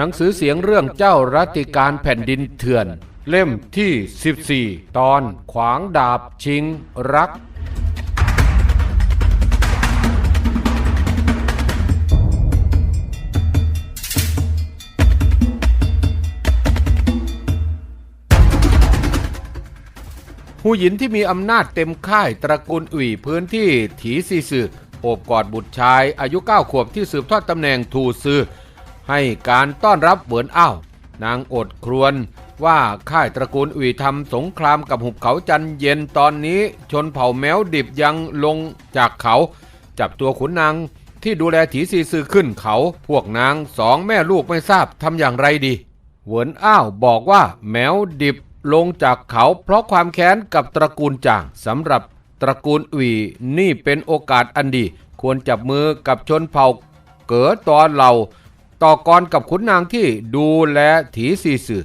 หนังสือเสียงเรื่องเจ้ารัติการแผ่นดินเถื่อน เล่มที่ 14 ตอนขวางดาบชิงรัก ผู้หญิงที่มีอำนาจเต็มค่ายตระกูลอุ่ยพื้นที่ถีซีซือโอบกอดบุตรชายอายุ 9 ขวบที่สืบทอดตำแหน่งทูซือ ให้การต้อนรับเหมือนอ้าวนางอดครวนว่าค่ายตระกูลอุ่ยทำสงครามกับหุบเขาจันเย็นตอนนี้ชนเผ่าแมวดิบยังลงจากเขา จับตัวขุนนางที่ดูแลถีซีซือขึ้นเขา พวกนางสองแม่ลูกไม่ทราบทำอย่างไรดี เหวินอ้าวบอกว่าแมวดิบลงจากเขาเพราะความแค้นกับตระกูลจางสำหรับตระกูลอุยนี่เป็นโอกาสอันดี ควรจับมือกับชนเผ่าเก๋อตอนเหล่า ต่อกรกับขุนนางที่ดูแลถีซีซือ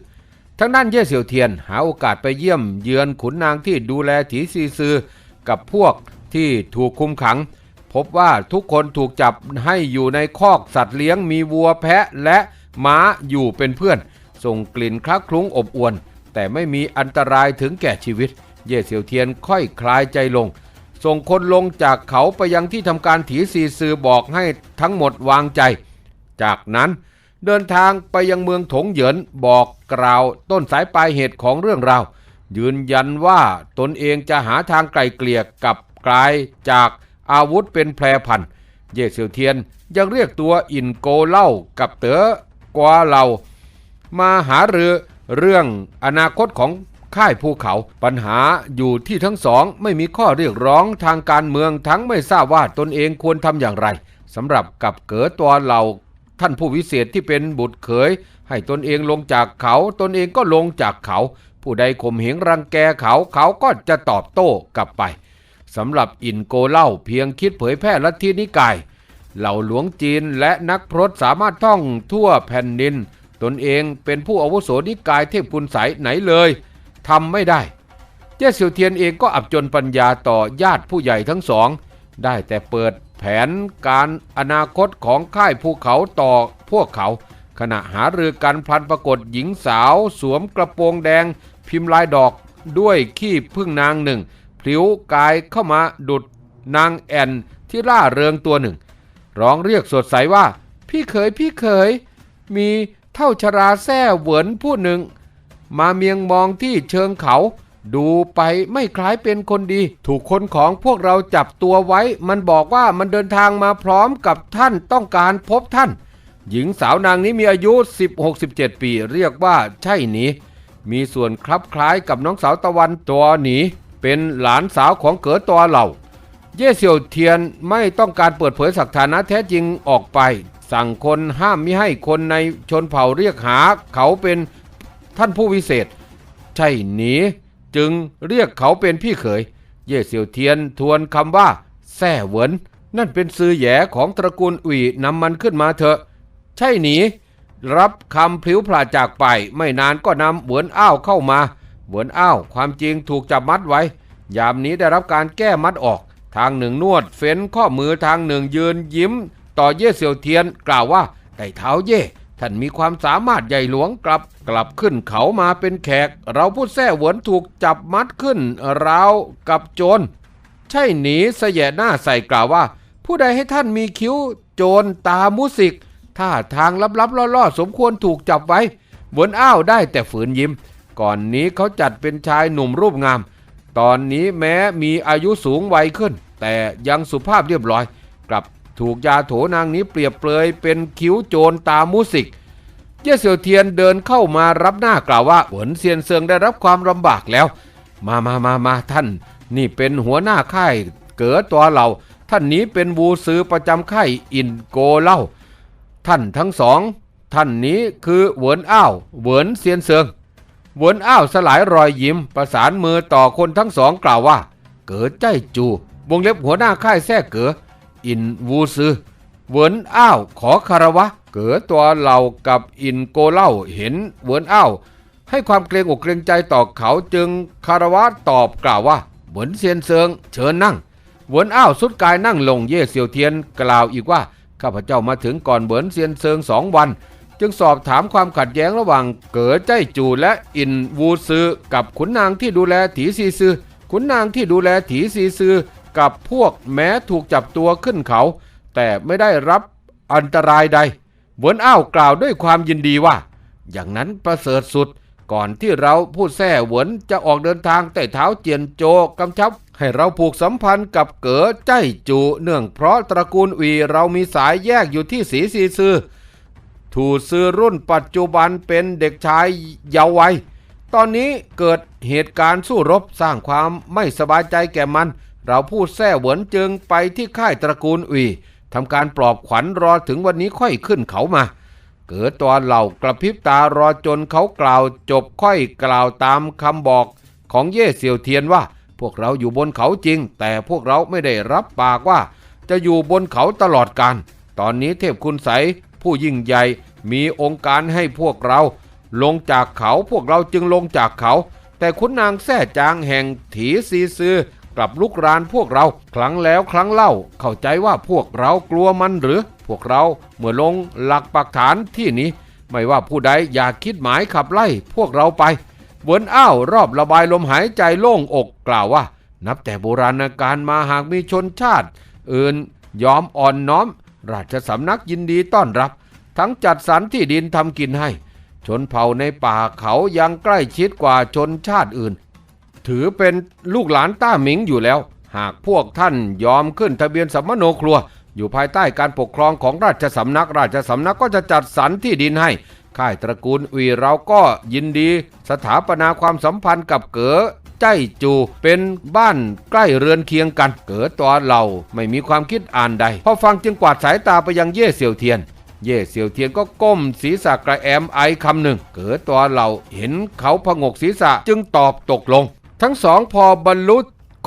ทั้งด้านเย่เสี่ยวเทียนหาโอกาสไปเยี่ยมเยือนขุนนางที่ดูแลถีซีซือกับพวกที่ถูกคุมขัง พบว่าทุกคนถูกจับให้อยู่ในคอกสัตว์เลี้ยงมีวัวแพะและม้าอยู่เป็นเพื่อน ส่งกลิ่นคลักคลุ้งอบอวน แต่ไม่มีอันตรายถึงแก่ชีวิต เย่เสี่ยวเทียนค่อยคลายใจลง ส่งคนลงจากเขาไปยังที่ทำการถีซีซือบอกให้ทั้งหมดวางใจ จากนั้นเดินทางไปยังเมืองถงเหยินบอกกล่าวต้นสายปลายเหตุของเรื่องราวยืนยันว่าตนเองจะหาทางไกลเกลี่ยกับกลายจากอาวุธเป็นแพรพันเย่เสี่ยวเทียนยังเรียกตัวอินโกเล่ากับเต๋อกวาเหล่ามาหารือเรื่องอนาคตของค่ายภูเขาปัญหาอยู่ที่ทั้งสองไม่มีข้อเรียกร้องทางการเมืองทั้งไม่ทราบว่าตนเองควรทำอย่างไรสำหรับกับเก๋อตัวเหล่า ท่านผู้วิเศษที่เป็นบุตรเขย ให้ตนเองลงจากเขา ตนเองก็ลงจากเขา ผู้ใดข่มเหงรังแกเขาเขาก็จะตอบโต้กลับไปสำหรับอินโกเล่าเพียงคิดเผยแพร่ลัทธินิกาย เหล่าหลวงจีนและนักพรตสามารถท่องทั่วแผ่นดิน ตนเองเป็นผู้อาวุโสนิกายเทพคุณใสยไหนเลยทำไม่ได้ เจ้าเสี่ยวเทียนเองก็อับจนปัญญาต่อญาติผู้ใหญ่ทั้งสอง ได้แต่เปิด ผนการอนาคตของค่ายภูเขาต่อพวกเขา ขณะหารือกันพลันปรากฏหญิงสาวสวมกระโปรงแดง พิมพ์ลายดอกด้วยขี้พึ่งนางหนึ่งพลิ้วกายเข้ามาดุดนางแอนที่ล่าเริงตัวหนึ่ง ร้องเรียกสดใสว่า พี่เขยพี่เขย มีเท่าชราแซ่เหวินผู้หนึ่ง มาเมียงมองที่เชิงเขา ดูไปไม่คล้ายเป็นคนดี ถูกคนของพวกเราจับตัวไว้ มันบอกว่ามันเดินทางมาพร้อมกับท่านต้องการพบท่าน หญิงสาวนางนี้มีอายุ 16-17 ปี เรียกว่าใช่หนีมีส่วนคลับคล้ายกับน้องสาวตะวันตัวหนีเป็นหลานสาวของเก๋อตัวเหล่า เย่เสี่ยวเทียนไม่ต้องการเปิดเผยสถานะแท้จริงออกไป สั่งคนห้ามมิให้คนในชนเผ่าเรียกหา เขาเป็นท่านผู้วิเศษ ใช่หนี จึงเรียกเขาเป็นพี่เขย เย่เสี่ยวเทียนทวนคำว่าแซ่เหวินนั่นเป็นซือแย่ของตระกูลอุ่ยนำมันขึ้นมาเถอะ ใช่หนีรับคำพลิ้วพลาจากไป ไม่นานก็นำเหวินอ้าวเข้ามาเหวินอ้าวความจริงถูกจับมัดไว้ ยามนี้ได้รับการแก้มัดออก ทางหนึ่งนวด เฟ้นข้อมือทางหนึ่งยืนยิ้ม ต่อเย่เสี่ยวเทียนกล่าวว่าไต่เท้าเย่ ท่านมีความสามารถใหญ่หลวงกลับกลับขึ้นเขามาเป็นแขก เราผู้แท้หวนถูกจับมัดขึ้นราวกับโจร ใช่หนีเสยหน้าใส่กล่าวว่า ผู้ใดให้ท่านมีคิ้วโจรตามุสิกท่าทางลับๆล่อๆ สมควรถูกจับไว้หวนอ้าวได้แต่ฝืนยิ้ม ก่อนนี้เขาจัดเป็นชายหนุ่มรูปงาม ตอนนี้แม้มีอายุสูงวัยขึ้น แต่ยังสุภาพเรียบร้อย กลับ ถูกยาโถนางนี้เปรียบเปรยเป็นคิ้วโจรตามุสิก เย่เสี่ยวเทียนเดินเข้ามารับหน้ากล่าวว่าเหวินเซียนเซิงได้รับความลำบากแล้ว มามามามาท่าน นี่เป็นหัวหน้าค่ายเก๋อตัวเรา ท่านนี้เป็นวูซือประจำค่ายอินโกเล่า ท่านทั้งสอง ท่านนี้คือเหวินอ้าวเหวินเซียนเซิงเหวินอ้าวสลายรอยยิ้ม ประสานมือต่อคนทั้งสองกล่าวว่า เก๋อใจจูวงเล็บหัวหน้าค่ายแท้เก๋อ อินวูซือเวินอ้าวขอคารวะ เก๋อตัวเรากับอินโกเล่าเห็นเวินอ้าวให้ความเกรงอกเกรงใจต่อเขาจึงคารวะตอบกล่าวว่าเหวินเซียนเซิงเชิญนั่งเหวินอ้าวสุดกายนั่งลงเย่เซียวเทียนกล่าวอีกว่าข้าพเจ้ามาถึงก่อนเหวินเซียนเซิงสองวันจจึงสอบถามความขัดแย้งระหว่างเก๋อใจจูและอินวูซือกับขุนนางที่ดูแลถีซีซือขุนนางที่ดูแลถีซีซือ กับพวกแม้ถูกจับตัวขึ้นเขา แต่ไม่ได้รับอันตรายใดเหวนอ้าวกล่าวด้วยความยินดีว่า อย่างนั้นประเสริฐสุด ก่อนที่เราผู้แท้เหวินจะออกเดินทางแต่เท้าเจียนโจกำชับ ให้เราผูกสัมพันธ์กับเก๋อใจจูเนื่องเพราะตระกูลวีเรามีสายแยกอยู่ที่สีซีซือถูซื้อรุ่นปัจจุบันเป็นเด็กชายเยาว์วัย ตอนนี้เกิดเหตุการณ์สู้รบสร้างความไม่สบายใจแก่มัน เราพูดแท้เหวินจึงไปที่ค่ายตระกูลอุยทำการปลอบขวัญรอถึงวันนี้ค่อยขึ้นเขามา เกิดตัวเหล่ากระพริบตารอจนเขากล่าวจบค่อยกล่าวตามคำบอกของเย่เสี่ยวเทียนว่า พวกเราอยู่บนเขาจริง แต่พวกเราไม่ได้รับปากว่า จะอยู่บนเขาตลอดกาลตอนนี้เทพคุณใสผู้ยิ่งใหญ่มีองค์การให้พวกเรา ลงจากเขาพวกเราจึงลงจากเขา แต่ขุนนางแท้จางแห่งถีซีซือ กลับลุกรานพวกเราครั้งแล้วครั้งเล่า เข้าใจว่าพวกเรากลัวมันหรือ พวกเราเมื่อลงหลักปักฐานที่นี้ ไม่ว่าผู้ใดอยากคิดหมายขับไล่พวกเราไปเวินอ้าวรอบระบายลมหายใจโล่งอกกล่าวว่า นับแต่โบราณกาลมาหากมีชนชาติ อื่นยอมอ่อนน้อม ราชสำนักยินดีต้อนรับ ทั้งจัดสรรที่ดินทำกินให้ ชนเผ่าในป่าเขายังใกล้ชิดกว่าชนชาติอื่น ถือเป็นลูกหลานต้าหมิงอยู่แล้ว หากพวกท่านยอมขึ้นทะเบียนสัมมโนครัว อยู่ภายใต้การปกครองของราชสำนัก ราชสำนักก็จะจัดสรรที่ดินให้ ค่ายตระกูลอุยเราก็ยินดี สถาปนาความสัมพันธ์กับเก๋อใจจูเป็นบ้านใกล้เรือนเคียงกัน เก๋อตัวเราไม่มีความคิดอ่านใด พอฟังจึงกวาดสายตาไปยังเย่เสี่ยวเทียนเย่เสี่ยวเทียนก็ก้มศีรษะกระแอมไอคำหนึ่ง เก๋อตัวเราเห็นเขาพงกศีรษะจึงตอบตกลง ทั้งสองพอบรรลุ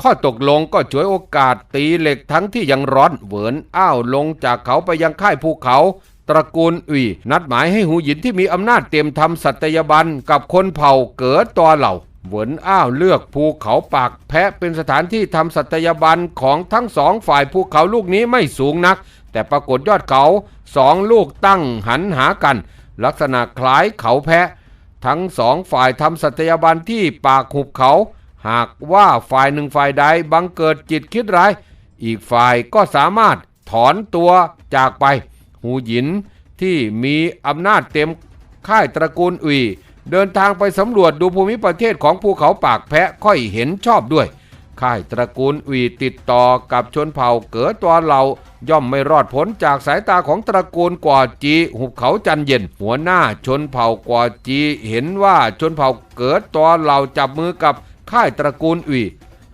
ข้อตกลงก็ฉวยโอกาสตีเหล็กทั้งที่ยังร้อนเหวินอ้าวลงจากเขาไปยังค่ายภูเขา ตระกูลอุยนัดหมายให้หูหยินที่มีอำนาจเตรียมทำสัตยบันกับคนเผ่าเก๋อตัวเหล่าเหวินอ้าวเลือกภูเขาปากแพะเป็นสถานที่ทำสัตยบันของทั้งสองฝ่ายภูเขาลูกนี้ไม่สูงนัก แต่ปรากฏยอดเขาสองลูกตั้งหันหากัน ลักษณะคล้ายเขาแพะ ทั้งสองฝ่ายทำสัตยาบันที่ปากหุบเขา หากว่าฝ่ายหนึ่งฝ่ายใดบังเกิดจิตคิดร้าย อีกฝ่ายก็สามารถถอนตัวจากไป หูหยินที่มีอำนาจเต็มค่ายตระกูลอุยเดินทางไปสำรวจดูภูมิประเทศของภูเขาปากแพะค่อยเห็นชอบด้วย ค่ายตระกูลอุยติดต่อกับชนเผ่าเก๋อตัวเราย่อมไม่รอดพ้นจากสายตาของตระกูลกวาจีหุบเขาจันเย็น หัวหน้าชนเผ่ากวาจีเห็นว่าชนเผ่าเก๋อตัวเราจับมือกับ ค่ายตระกูลอุย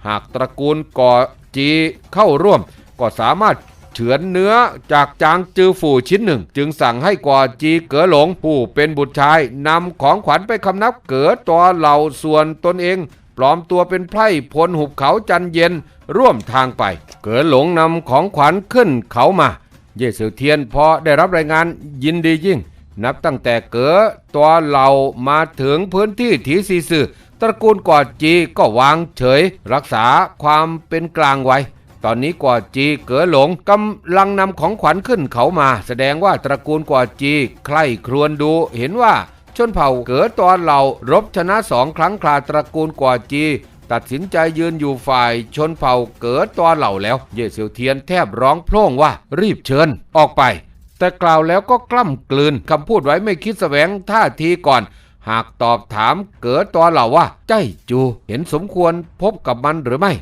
หากตระกูลก่อจีเข้าร่วม ก็สามารถเฉือนเนื้อจากจางจือฝูชิ้นหนึ่ง จึงสั่งให้กว่าจีเก๋อหลงผู้เป็นบุตรชายนำของขวัญไปคำนับเก๋อตัวเหล่าส่วนตนเอง ปลอมตัวเป็นไพร่พลหุบเขาจันเย็นร่วมทางไป เก๋อหลงนำของขวัญขึ้นเขามา เย่เสียวเทียนพอได้รับรายงานยินดียิ่ง นับตั้งแต่เก๋อตัวเหล่ามาถึงพื้นที่ถีซีซือ ตระกูลกอดจีก็วางเฉย รักษาความเป็นกลางไว้ตอนนี้กอดจีเก๋อหลงกำลังนำของขวัญขึ้นเขามา แสดงว่าตระกูลกอดจีใคร่ครวญดูเห็นว่าชนเผ่าเก๋อตอนเหล่ารบชนะสองครั้งคราตระกูลกวาจี ตัดสินใจยืนอยู่ฝ่ายชนเผ่าเก๋อตอนเหล่าแล้ว เย่เสียวเทียนแทบร้องโพล่งว่ารีบเชิญออกไป แต่กล่าวแล้วก็กล้ำกลืนคำพูดไว้ไม่คิดแสวงท่าทีก่อน หากตอบถามเก๋อตอนเหล่าว่าใจจูเห็นสมควรพบกับมันหรือไม่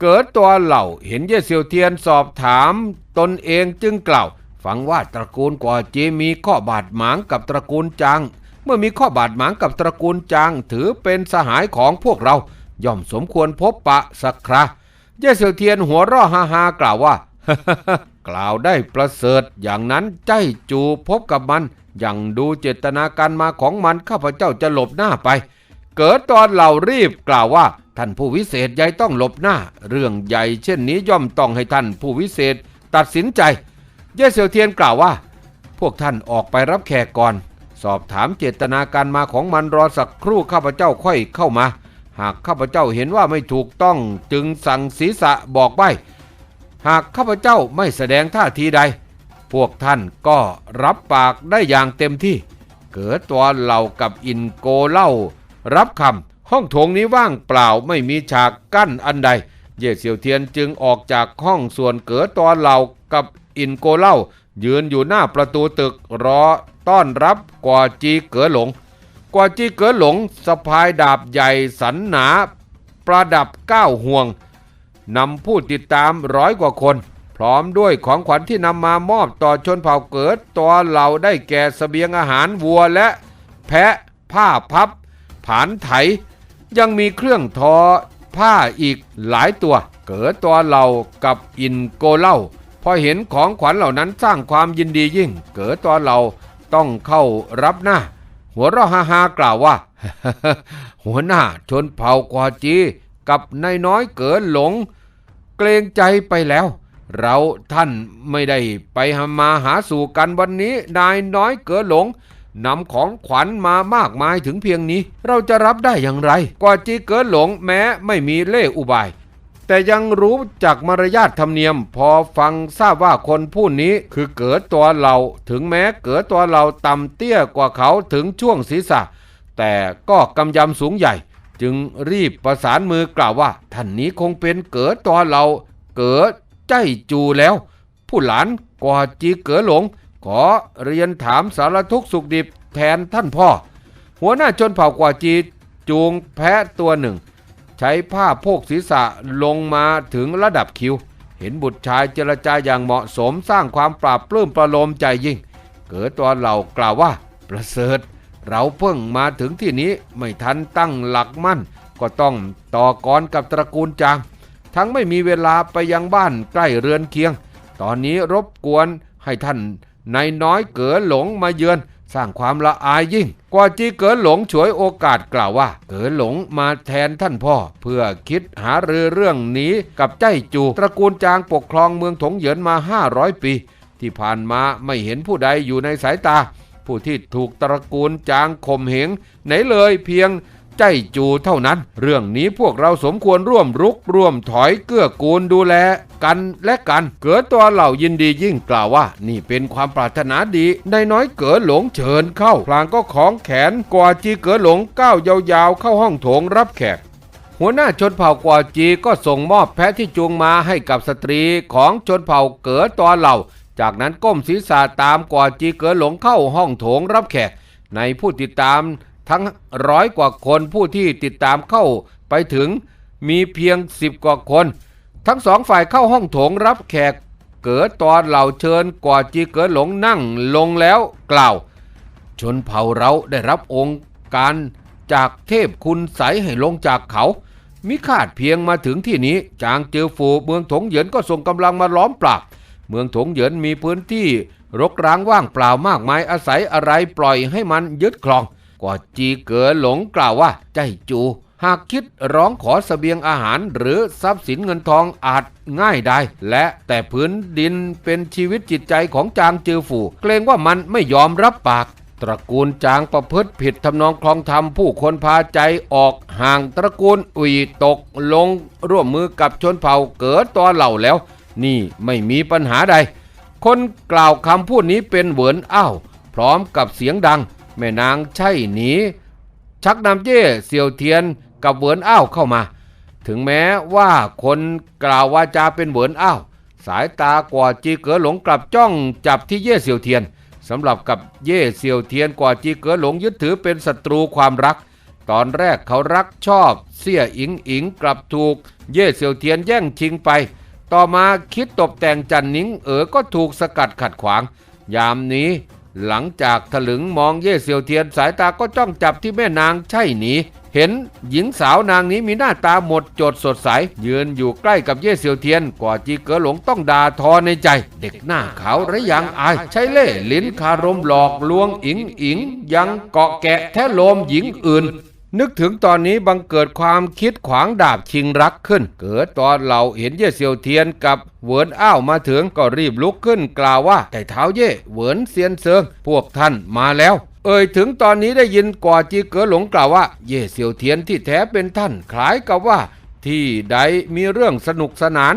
เกิดตัวเหล่าเห็นเย่เซียวเทียนสอบถาม ตนเองจึงกล่าว ฟังว่าตระกูลกว่าจีมีข้อบาดหมางกับตระกูลจางเมื่อมีข้อบาดหมางกับตระกูลจางถือเป็นสหายของพวกเรา ย่อมสมควรพบปะสักคราเย่เซียวเทียนหัวเร่อฮาฮากล่าวว่า กล่าวได้ประเสริฐอย่างนั้นใจจูพบกับมัน อย่างดูเจตนาการมาของมันข้าพเจ้าจะหลบหน้าไป เกิดตอนเหล่ารีบกล่าวว่า ท่านผู้วิเศษใหญ่ต้องหลบหน้า เรื่องใหญ่เช่นนี้ย่อมต้องให้ท่านผู้วิเศษตัดสินใจ เย่เซี่ยวเทียนกล่าวว่า พวกท่านออกไปรับแขกก่อน สอบถามเจตนาการมาของมันรอสักครู่ข้าพเจ้าค่อยเข้ามา หากข้าพเจ้าเห็นว่าไม่ถูกต้องจึงสั่งศีรษะบอกใบหากข้าพเจ้าไม่แสดงท่าทีใด พวกท่านก็รับปากได้อย่างเต็มที่ เกิดตัวเหล่ากับอินโกเล่า รับคำห้องโถงนี้ว่างเปล่าไม่มีฉากกั้นอันใด เย่เสี่ยวเทียนจึงออกจากห้องส่วนเกิดตัวเหล่ากับอินโกเล่า ยืนอยู่หน้าประตูตึกรอต้อนรับกว่าจีเก๋อหลง กว่าจีเก๋อหลงสะพายดาบใหญ่สันหนา ประดับเก้าห่วงนำผู้ติดตามร้อยกว่าคน ร้อมด้วยของขวัญที่นำมามอบต่อชนเผ่าเกิดตัวเหล่าได้แก่เสบียงอาหารวัวและ แพะผ้าพับ ผานไถ ยังมีเครื่องทอผ้าอีกหลายตัว เกิดตัวเหล่ากับอินโกเล่า พอเห็นของขวัญเหล่านั้นสร้างความยินดียิ่ง เกิดตัวเหล่าต้องเข้ารับหน้า หัวเราะฮาฮากล่าวว่า หัวหน้าชนเผ่ากวาจี กับนายน้อยเกิดหลง เกรงใจไปแล้ว เราท่านไม่ได้ไปหมาหาสู่กันวันนี้นายน้อยเกิดหลงนำของขวัญมามากมายถึงเพียงนี้ เราจะรับได้อย่างไร กว่าจีเกิดหลงแม้ไม่มีเล่อุบาย แต่ยังรู้จักมารยาทธรรมเนียม พอฟังทราบว่าคนผู้นี้คือเกิดตัวเราถึงแม้เกิดตัวเราต่ำเตี้ยกว่าเขาถึงช่วงศีรษะ แต่ก็กำยำสูงใหญ่ จึงรีบประสานมือกล่าวว่าท่านนี้คงเป็นเกิดตัวเรา เกิด ใจจูแล้ว ผู้หลานกว่าจีเก๋อหลง ขอเรียนถามสารทุกสุขดิบแทนท่านพ่อ หัวหน้าชนเผ่ากว่าจีจูงแพะตัวหนึ่ง ใช้ผ้าโพกศีรษะลงมาถึงระดับคิ้วเห็นบุตรชายเจรจาอย่างเหมาะสมสร้างความปราบปลื้มประโลมใจยิ่ง เกิดตัวเหล่ากล่าวว่า ประเสริฐ เราเพิ่งมาถึงที่นี้ไม่ทันตั้งหลักมั่น ก็ต้องต่อกรกับตระกูลจาง ทั้งไม่มีเวลาไปยังบ้านใกล้เรือนเคียง ตอนนี้รบกวนให้ท่านนายน้อยเก๋อหลงมาเยือน สร้างความละอายยิ่ง กว่าจีเก๋อหลงฉวยโอกาสกล่าวว่า เก๋อหลงมาแทนท่านพ่อ เพื่อคิดหารือเรื่องนี้กับใจจูตระกูลจางปกครองเมืองถงเหยินมา 500 ปี ที่ผ่านมาไม่เห็นผู้ใดอยู่ในสายตา ผู้ที่ถูกตระกูลจางข่มเหงไหนเลยเพียง ใจจูเท่านั้น เรื่องนี้พวกเราสมควรร่วมรุกร่วมถอยเกื้อกูลดูแลกันและกัน เกิดตัวเหล่ายินดียิ่งกล่าวว่า นี่เป็นความปรารถนาดีนายน้อยเกิดหลงเชิญเข้าพลางก็ของแขนกว่าจีเกิดหลงก้าวยาวๆ เข้าห้องโถงรับแขกหัวหน้าชนเผ่ากวาจีก็ส่งมอบแพะที่จูงมาให้กับสตรีของชนเผ่าเก๋อตอเหล่า จากนั้นก้มศีรษะตามกวาจีเก๋อหลงเข้าห้องโถงรับแขกในผู้ติดตาม ทั้งร้อยกว่าคนผู้ที่ติดตามเข้าไปถึงมีเพียงสิบกว่าคน ทั้งสองฝ่ายเข้าห้องโถงรับแขกเก๋อตอนเหล่าเชิญกว่าจีเก๋อหลงนั่งลงแล้วกล่าว ชนเผ่าเราได้รับองค์การจากเทพคุณใสให้ลงจากเขา มิคาดเพียงมาถึงที่นี้ จางเจอฝูเมืองถงเหยินก็ส่งกำลังมาล้อมปราบเมืองถงเหยินมีพื้นที่รกร้างว่างเปล่ามากมายอาศัยอะไรปล่อยให้มันยึดครอง กว่าจีเก๋อหลงกล่าวว่า ใจจู หากคิดร้องขอเสบียงอาหารหรือทรัพย์สินเงินทองอาจง่ายได้ และแต่พื้นดินเป็นชีวิตจิตใจของจางจือฝูเกรงว่ามันไม่ยอมรับปากตระกูลจางประพฤติผิดทำนองคลองธรรมผู้คนพาใจออกห่างตระกูลอุยตกลงร่วมมือกับชนเผ่าเกิดตัวเหล่าแล้ว นี่ไม่มีปัญหาใด คนกล่าวคำพูดนี้เป็นเหวินอ้าว พร้อมกับเสียงดัง แม่นางใช่หนีชักนำเจ้เสี่ยวเทียนกับเหวินอ้าวเข้ามา ถึงแม้ว่าคนกล่าววาจาเป็นเหวินอ้าวสายตากว่าจีเก๋อหลงกลับจ้องจับที่เย่เสี่ยวเทียนสำหรับกับเย่เสี่ยวเทียนกว่าจีเก๋อหลงยึดถือเป็นศัตรูความรัก ตอนแรกเขารักชอบเสี่ยอิงอิงกลับถูก เย่เสี่ยวเทียนแย่งชิงไป ต่อมาคิดตบแต่งจันนิงเอ๋อก็ถูกสกัดขัดขวาง ยามนี้ หลังจากถลึงมองเย่เซียวเทียนสายตาก็จ้องจับที่แม่นางใช่หนีเห็นหญิงสาวนางนี้มีหน้าตาหมดจดสดใส ยืนอยู่ใกล้กับเย่เซียวเทียนกว่าจีเก๋อหลงต้องด่าทอในใจ เด็กหน้าขาวระยังอายใช้เล่ลิ้นคารมหลอกลวงอิงอิงยังเกาะแกะแท้โลมหญิงอื่น นึกถึงตอนนี้บังเกิดความคิดขวางดาบชิงรักขึ้น เกิดตอนเราเห็นเย่เซียวเทียนกับเหวินอ้าวมาถึงก็รีบลุกขึ้นกล่าวว่าแต่เท้าเย่เหวินเซียนเซิงพวกท่านมาแล้ว เอ่ยถึงตอนนี้ได้ยินกว่าจีเก๋อหลงกล่าวว่า เย่เซียวเทียนที่แท้เป็นท่านคล้ายกับว่า ที่ใดมีเรื่องสนุกสนาน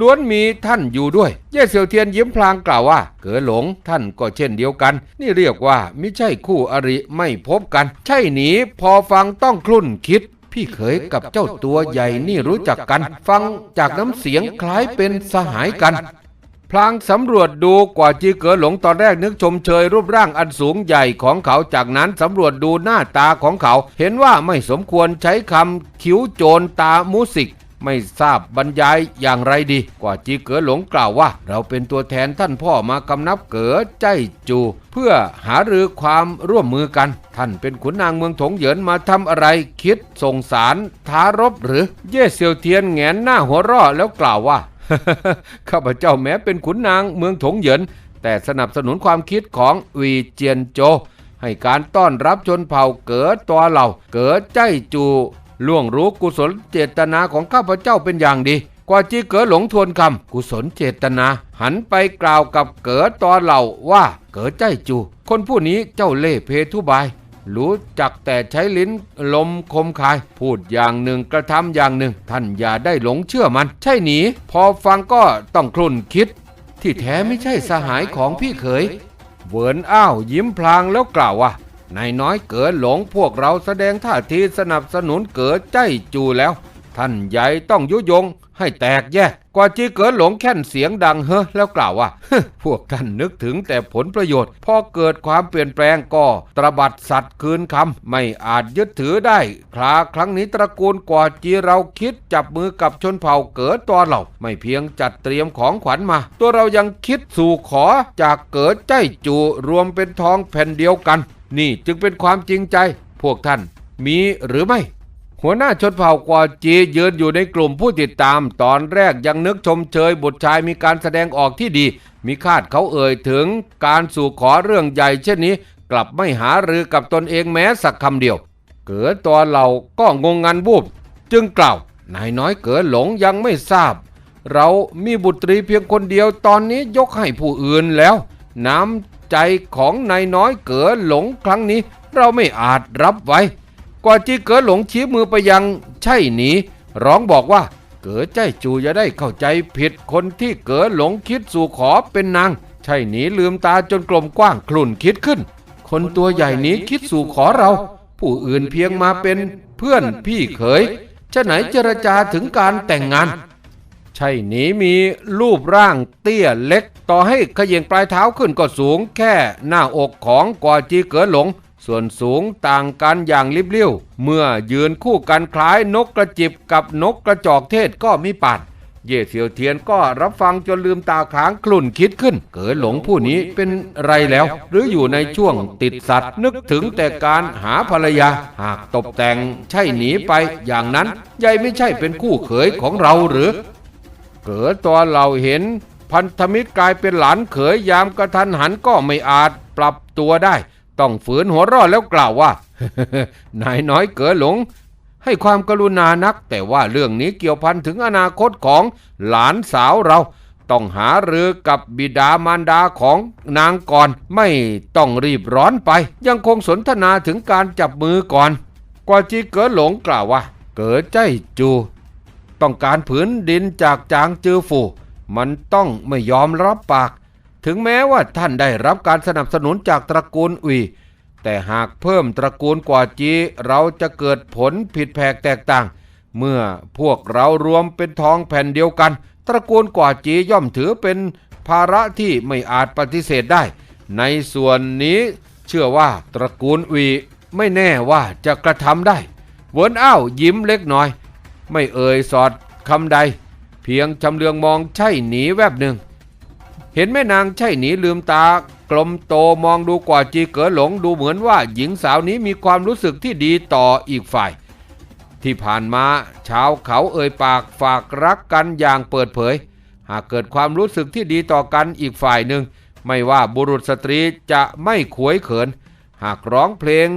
ล้วนมีท่านอยู่ด้วย เย่เซียวเทียนยิ้มพลางกล่าวว่า เก๋หลงท่านก็เช่นเดียวกัน นี่เรียกว่าไม่ใช่คู่อริไม่พบกัน ใช่หนีพอฟังต้องคลุ่นคิดพี่เขยกับเจ้าตัวใหญ่นี่รู้จักกัน ฟังจากน้ำเสียงคล้ายเป็นสหายกัน พลางสำรวจดูกว่าจีเก๋หลงตอนแรกนึกชมเชยรูปร่างอันสูงใหญ่ของเขาจากนั้นสำรวจดูหน้าตาของเขา เห็นว่าไม่สมควรใช้คำคิ้วโจรตามูสิก ไม่ทราบบรรยายอย่างไรดี กว่าจีเก๋อหลงกล่าวว่า เราเป็นตัวแทนท่านพ่อมากำนับเก๋อใจจู เพื่อหารือความร่วมมือกัน ท่านเป็นขุนนางเมืองถงเหยินมาทำอะไรคิดส่งสารท้ารบหรือ เย่เซียวเทียนแงนหน้าหัวราะแล้วกล่าวว่าข้าพเจ้าแม้เป็นขุนนางเมืองถงเหยินแต่สนับสนุนความคิดของวีเจียนโจ ให้การต้อนรับชนเผ่าเก๋อตัวเหล่า เก๋อใจจู ล่วงรู้กุศลเจตนาของข้าพเจ้าเป็นอย่างดี กว่าจีเก๋อหลงทวนคำกุศลเจตนา หันไปกล่าวกับเก๋อตัวเหล่าว่า เก๋อใจจู คนผู้นี้เจ้าเล่ห์เพทุบาย รู้จักแต่ใช้ลิ้นลมคมคาย พูดอย่างหนึ่งกระทำอย่างหนึ่ง ท่านอย่าได้หลงเชื่อมัน ใช่หนีพอฟังก็ต้องคลุ่นคิด ที่แท้ไม่ใช่สหายของพี่เขยเวินอ้าวยิ้มพลางแล้วกล่าวว่า นายน้อยเก๋อหลงพวกเราแสดงท่าทีสนับสนุนเก๋อใจจูแล้ว ท่านใหญ่ต้องยุยงให้แตกแยกกว่าจีเก๋อหลงแค่นเสียงดังเฮ้อแล้วกล่าวว่าพวกท่านนึกถึงแต่ผลประโยชน์ พอเกิดความเปลี่ยนแปลงก็ตระบัดสัตว์คืนคำไม่อาจยึดถือได้คราครั้งนี้ตระกูลกว่าจีเราคิดจับมือกับชนเผ่าเก๋อตัวเราไม่เพียงจัดเตรียมของขวัญมา ตัวเรายังคิดสู่ขอจากเก๋อใจจูรวมเป็นทองแผ่นเดียวกัน นี่จึงเป็นความจริงใจ พวกท่านมีหรือไม่ หัวหน้าชนเผ่ากวาจียืนอยู่ในกลุ่มผู้ติดตาม ตอนแรกยังนึกชมเชยบุตรชายมีการแสดงออกที่ดี มีคาดเขาเอ่ยถึงการสู่ขอเรื่องใหญ่เช่นนี้ กลับไม่หารือกับตนเองแม้สักคำเดียว เก๋อตัวเราก็งงงันบูบจึงกล่าวนายน้อยเก๋หลงยังไม่ทราบ เรามีบุตรีเพียงคนเดียวตอนนี้ยกให้ผู้อื่นแล้ว น้ำ ใจของนายน้อยเก๋อหลงครั้งนี้ เราไม่อาจรับไว้ กว่าจีเก๋อหลงชี้มือไปยังใช่หนีร้องบอกว่า เก๋อใจจูจะได้เข้าใจผิดคนที่เก๋อหลงคิดสู่ขอเป็นนางใช่หนีลืมตาจนกลมกว้างคลุ่นคิดขึ้น คนตัวใหญ่นี้คิดสู่ขอเรา ผู้อื่นเพียงมาเป็นเพื่อนพี่เขยจะไหนเจรจาถึงการแต่งงาน ใช่หนีมีรูปร่างเตี้ยเล็ก ต่อให้เขย่งปลายเท้าขึ้นก็สูงแค่หน้าอกของกวาจีเก๋อหลง ส่วนสูงต่างกันอย่างลิบเลี้ยวเมื่อยืนคู่กันคล้ายนกกระจิบกับนกกระจอกเทศก็มีปาดเย่เสียวเทียนก็รับฟังจนลืมตาค้างคลุ่นคิดขึ้น เก๋อหลงผู้นี้เป็นไรแล้ว หรืออยู่ในช่วงติดสัตว์นึกถึงแต่การหาภรรยา หากตกแต่งใช่หนีไปอย่างนั้นยายไม่ใช่เป็นคู่เขยของเราหรือ เก๋อตัวเราเห็น พันธมิตรกลายเป็นหลานเขยยามกระทันหันก็ไม่อาจปรับตัวได้ ต้องฝืนหัวรอดแล้วกล่าวว่านายน้อยเก๋หลง ให้ความกรุณานัก แต่ว่าเรื่องนี้เกี่ยวพันถึงอนาคตของหลานสาวเรา ต้องหารือกับบิดามารดาของนางก่อนไม่ต้องรีบร้อนไป ยังคงสนทนาถึงการจับมือก่อน กว่าจีเก๋หลงกล่าวว่า เก๋ใจจู ต้องการผืนดินจากจางจือฝูมันต้องไม่ยอมรับปาก ถึงแม้ว่าท่านได้รับการสนับสนุนจากตระกูลอุยแต่หากเพิ่มตระกูลกว่าจีเราจะเกิดผลผิดแผกแตกต่าง เมื่อพวกเรารวมเป็นทองแผ่นเดียวกัน ตระกูลกว่าจีย่อมถือเป็นภาระที่ไม่อาจปฏิเสธได้ ในส่วนนี้เชื่อว่าตระกูลอุยไม่แน่ว่าจะกระทำได้เวินอ้าวยิ้มเล็กน้อย ไม่เอ่ยสอดคำใด เพียงจำเลืองมองใช่หนีแวบหนึ่ง เห็นแม่นางใช่หนีลืมตากลมโตมองดูกว่าจีเก๋อหลงดูเหมือนว่าหญิงสาวนี้มีความรู้สึกที่ดีต่ออีกฝ่าย ที่ผ่านมาชาวเขาเอ่ยปากฝากรักกันอย่างเปิดเผย หากเกิดความรู้สึกที่ดีต่อกันอีกฝ่ายหนึ่ง ไม่ว่าบุรุษสตรีจะไม่ขวยเขิน หากร้องเพลง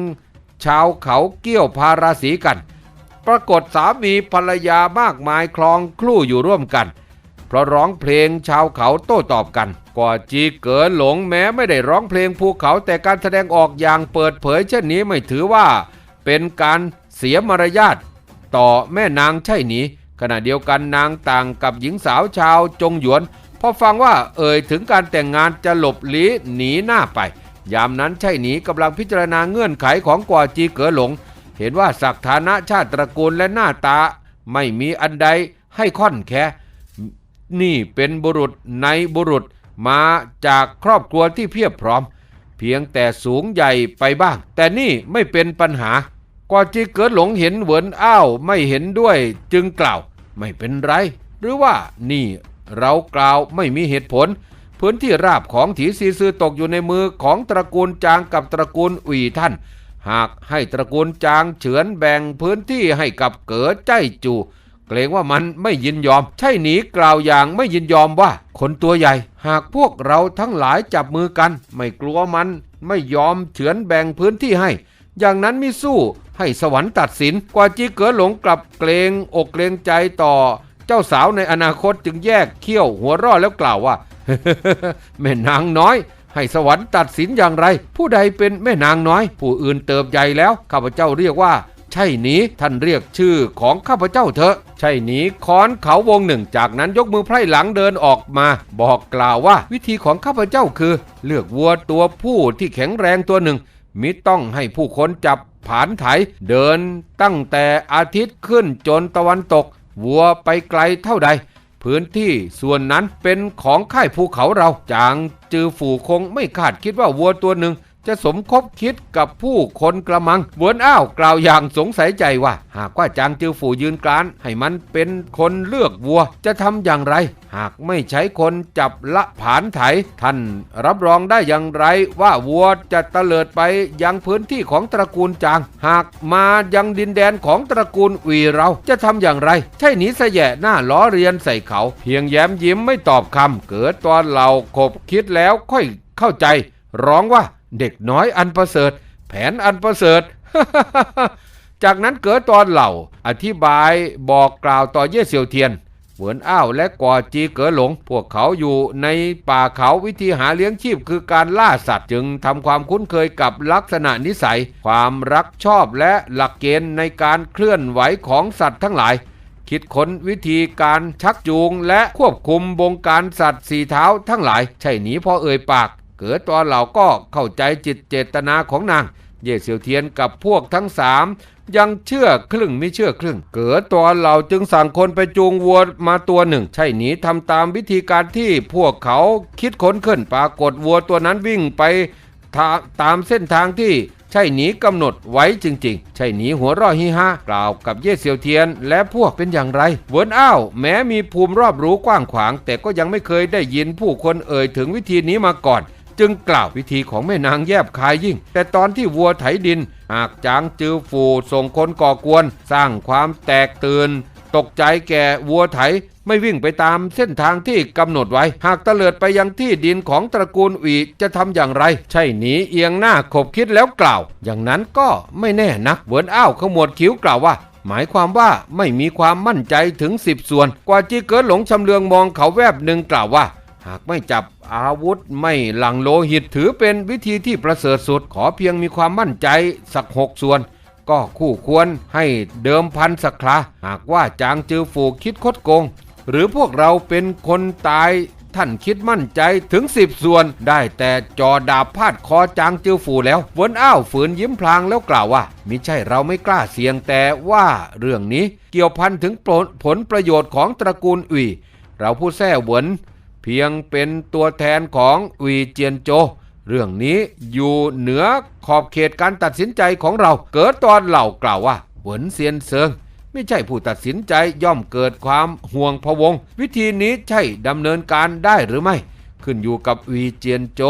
ชาวเขาเกี้ยวพาราสีกัน ปรากฏสามีภรรยามากมายคลองคลู่อยู่ร่วมกัน เพราะร้องเพลงชาวเขาโต้ตอบกันกว่าจีเก๋อหลงแม้ไม่ได้ร้องเพลงภูเขาแต่การแสดงออกอย่างเปิดเผยเช่นนี้ไม่ถือว่า เป็นการเสียมารยาทต่อแม่นางใช่หนีขณะเดียวกันนางต่างกับหญิงสาวชาวจงหยวนพอฟังว่าเอ่ยถึงการแต่งงานจะหลบลี้หนีหน้าไป ยามนั้นใช่หนีกำลังพิจารณาเงื่อนไขของกว่าจีเก๋อหลง เห็นว่าศักฐานะชาติตระกูลและหน้าตา ไม่มีอันใดให้ค่อนแค่ นี่เป็นบุรุษในบุรุษมาจากครอบครัวที่เพียบพร้อม เพียงแต่สูงใหญ่ไปบ้าง แต่นี่ไม่เป็นปัญหากว่าจีเกิดหลงเห็นเหวินอ้าวไม่เห็นด้วยจึงกล่าวไม่เป็นไร หรือว่านี่เรากล่าวไม่มีเหตุผล พื้นที่ราบของถีซีซือตกอยู่ในมือของตระกูลจางกับตระกูลอุยท่าน หากให้ตระกูลจางเฉือนแบ่งพื้นที่ให้กับเก๋อใจจูเกรงว่ามันไม่ยินยอม ใช่หนีกล่าวอย่างไม่ยินยอมว่า คนตัวใหญ่ หากพวกเราทั้งหลายจับมือกัน ไม่กลัวมันไม่ยอมเฉือนแบ่งพื้นที่ให้ อย่างนั้นมิสู้ให้สวรรค์ตัดสิน กว่าจีเก๋อหลงกลับเกรงอกเกรงใจต่อ เจ้าสาวในอนาคตจึงแยกเขี้ยวหัวร่อแล้วกล่าวว่าแม่นางน้อย ให้สวรรค์ตัดสินอย่างไร ผู้ใดเป็นแม่นางน้อย ผู้อื่นเติบใหญ่แล้วข้าพเจ้าเรียกว่าใช่หนีท่านเรียกชื่อของข้าพเจ้าเถอะ ใช่หนีค้อนเขาวงหนึ่งจากนั้นยกมือไพร่หลังเดินออกมา บอกกล่าวว่าวิธีของข้าพเจ้าคือ เลือกวัวตัวผู้ที่แข็งแรงตัวหนึ่ง มิต้องให้ผู้คนจับผานไถ เดินตั้งแต่อาทิตย์ขึ้นจนตะวันตก วัวไปไกลเท่าใด พื้นที่ส่วนนั้นเป็นของค่ายภูเขาเรา จางจือฝูคงไม่คาดคิดว่าวัวตัวหนึ่ง จะสมคบคิดกับผู้คนกระมังเวินอ้าวกล่าวอย่างสงสัยใจว่า หากว่าจางจือฝูยืนกราน ให้มันเป็นคนเลือกวัว จะทำอย่างไร หากไม่ใช้คนจับละผานไถ ท่านรับรองได้อย่างไรว่าวัวจะเตลิดไปยังพื้นที่ของตระกูลจาง หากมายังดินแดนของตระกูลวีเราจะทำอย่างไร ใช่หนีเสยะหน้าล้อเรียนใส่เขา เพียงแย้มยิ้มไม่ตอบคำเกิดตอนเราขบคิดแล้วค่อยเข้าใจ ร้องว่า เด็กน้อยอันประเสริฐ แผนอันประเสริฐ จากนั้นเกิดตอนเหล่า อธิบายบอกกล่าวต่อเย่เซียวเทียน เหวินอ้าวและกอจีเก๋อหลง พวกเขาอยู่ในป่าเขาวิธีหาเลี้ยงชีพคือการล่าสัตว์จึงทำความคุ้นเคยกับลักษณะนิสัย ความรักชอบและหลักเกณฑ์ในการเคลื่อนไหวของสัตว์ทั้งหลายคิดค้นวิธีการชักจูงและควบคุมบงการสัตว์สีเท้าทั้งหลาย ใช่หนีพอเอ่ยปาก เกิดตอนเหล่าก็เข้าใจจิตเจตนาของนาง เย่เซียวเทียนกับพวกทั้งสามยังเชื่อครึ่งไม่เชื่อครึ่ง เกิดตอนเหล่าจึงสั่งคนไปจูงวัวมาตัวหนึ่ง ใช่หนีทำตามวิธีการที่พวกเขาคิดค้นขึ้นปรากฏวัวตัวนั้นวิ่งไปาตามเส้นทางที่ใช่หนีกำหนดไว้จริงๆ ใช่หนีหัวร่อฮิฮากล่าวกับเย่เซียวเทียน และพวกเป็นอย่างไร เวินอ้าวแม้มีภูมิรอบรู้กว้างขวาง แต่ก็ยังไม่เคยได้ยินผู้คนเอ่ยถึงวิธีนี้มาก่อน จึงกล่าววิธีของแม่นางแยบคายยิ่ง แต่ตอนที่วัวไถดิน หากจางจือฟูส่งคนก่อกวน สร้างความแตกตื่น ตกใจแก่วัวไถไม่วิ่งไปตามเส้นทางที่กำหนดไว้ หากเตลิดไปยังที่ดินของตระกูลอีจะทำอย่างไร ใช่หนีเอียงหน้าขบคิดแล้วกล่าว อย่างนั้นก็ไม่แน่นักเวินอ้าวขมวดคิ้วกล่าวว่าหมายความว่าไม่มีความมั่นใจถึงสิบส่วน กว่าจีเกิดหลงชำเลืองมองเขาแวบหนึ่งกล่าวว่า หากไม่จับอาวุธไม่หลังโลหิตถือเป็นวิธีที่ประเสริฐสุดขอเพียงมีความมั่นใจสักหกส่วน ก็คู่ควรให้เดิมพันสักคราหากว่าจางจือฝูคิดคดโกง หรือพวกเราเป็นคนตายท่านคิดมั่นใจถึงสิบส่วน ได้แต่จอดาบพาดคอจางจือฝูแล้ววนอ้าวฝืนยิ้มพลางแล้วกล่าวว่ามิใช่เราไม่กล้าเสี่ยงแต่ว่าเรื่องนี้เกี่ยวพันถึงผลผลประโยชน์ของตระกูลอุยเราผู้แท้เหวิน พียงเป็นตัวแทนของอุยเจียนโจ เรื่องนี้อยู่เหนือขอบเขตการตัดสินใจของเรา เกิดตอนเหล่ากล่าวว่าเหวินเซียนเซิงไม่ใช่ผู้ตัดสินใจย่อมเกิดความห่วงพะวง วิธีนี้ใช่ดำเนินการได้หรือไม่ ขึ้นอยู่กับวีเจียนโจ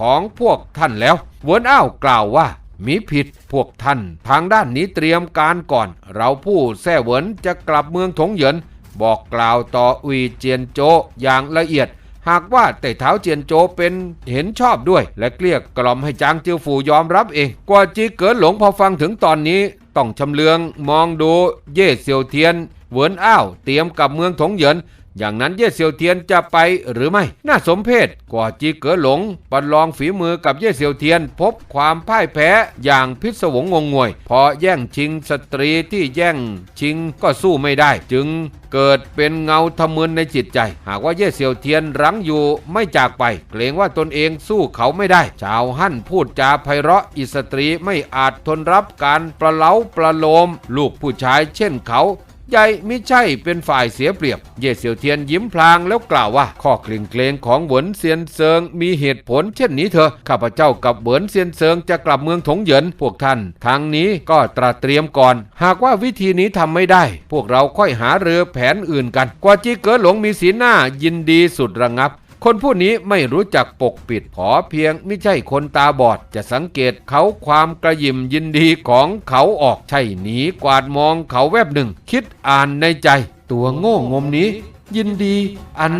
ของพวกท่านแล้วเหวินอ้าวกล่าวว่ามีผิดพวกท่าน ทางด้านนี้เตรียมการก่อน เราผู้แท้เหวินจะกลับเมืองถงเหยินบอกกล่าวต่อวีเจียนโจอย่างละเอียด หากว่าแต่เท้าเจียนโจเป็นเห็นชอบด้วย และเกลี้ยกล่อมให้จางเจียวฝูยอมรับเอง กว่าจีเกิดหลงพอฟังถึงตอนนี้ ต้องชำเลืองมองดูเย่เซียวเทียนเหวินอ้าว เตรียมกับเมืองถงเหยิน อย่างนั้นเย่เซียวเทียนจะไปหรือไม่ น่าสมเพชกว่าจีเก๋อหลงประลองฝีมือกับเย่เซียวเทียน พบความพ่ายแพ้อย่างพิศวงงงงวย พอแย่งชิงสตรีที่แย่งชิงก็สู้ไม่ได้ จึงเกิดเป็นเงาทะมึนในจิตใจ หากว่าเย่เซียวเทียนรั้งอยู่ไม่จากไป เกรงว่าตนเองสู้เขาไม่ได้ ชาวฮั่นพูดจาไพเราะอิสตรีไม่อาจทนรับการประเล้าประโลม ลูกผู้ชายเช่นเขา ใหญ่ไม่ใช่เป็นฝ่ายเสียเปรียบ เย่เสี่ยวเทียนยิ้มพลางแล้วกล่าวว่า ข้อเกลิ่นเกรงของเหวินเซียนเซิงมีเหตุผลเช่นนี้เถอะข้าพเจ้ากับเหวินเซียนเซิงจะกลับเมืองถงเหยินพวกท่านทางนี้ก็ตระเตรียมก่อน หากว่าวิธีนี้ทำไม่ได้ พวกเราค่อยหาเรือแผนอื่นกัน กว่าจีเก๋อหลงมีสีหน้ายินดีสุดระงับ คนผู้นี้ไม่รู้จักปกปิดขอเพียงไม่ใช่คนตาบอดจะสังเกตเขาความกระยิมยินดีของเขาออกใช่หนีกวาดมองเขาแวบหนึ่ง คิดอ่านในใจ ตัวโง่งมนี้ ยินดี อัน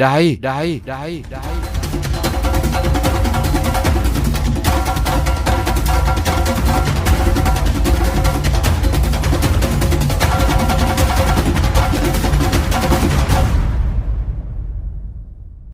ใดใดใดใด